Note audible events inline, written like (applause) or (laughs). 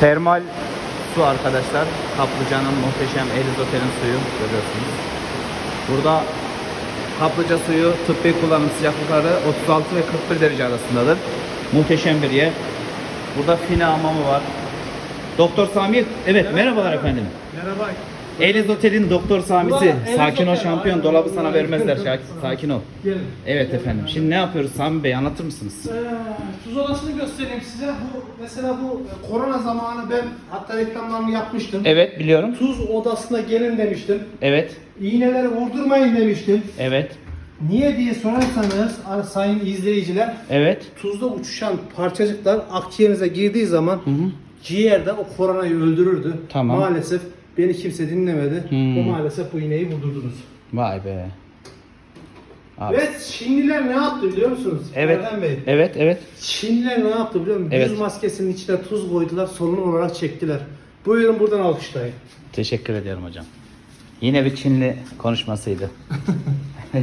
Termal su arkadaşlar. Kaplıcanın muhteşem Eliz Otel'in suyu görüyorsunuz. Burada kaplıca suyu tıbbi kullanım sıcaklıkları 36 ve 41 derece arasındadır. Muhteşem bir yer. Burada fine hamamı var. Doktor Sami, evet merhabalar efendim. Merhaba. Eliz Otel'in Doktor Sami'si. Sakin ol şampiyon. Dolabı sana vermezler. Şak- Sakin ol. Gelin. Evet efendim. Şimdi ne yapıyoruz Sami Bey anlatır mısınız? Ee, tuz odasını göstereyim size. Bu mesela bu e, korona zamanı ben hatta reklamlarını yapmıştım. Evet biliyorum. Tuz odasına gelin demiştim. Evet. İğneleri vurdurmayın demiştim. Evet. Niye diye sorarsanız ar- sayın izleyiciler Evet. tuzda uçuşan parçacıklar akciğerinize girdiği zaman ciğerde o koronayı öldürürdü. Tamam. Maalesef beni kimse dinlemedi. Hmm. Bu maalesef bu iğneyi vurdurdunuz. Vay be. Abi. Ve Çinliler ne yaptı biliyor musunuz? Evet. Erdem Bey. Evet, evet. Çinliler ne yaptı biliyor musun? Evet. Yüz maskesinin içine tuz koydular, solunum olarak çektiler. Buyurun buradan alkışlayın. Teşekkür ediyorum hocam. Yine bir Çinli konuşmasıydı. (laughs)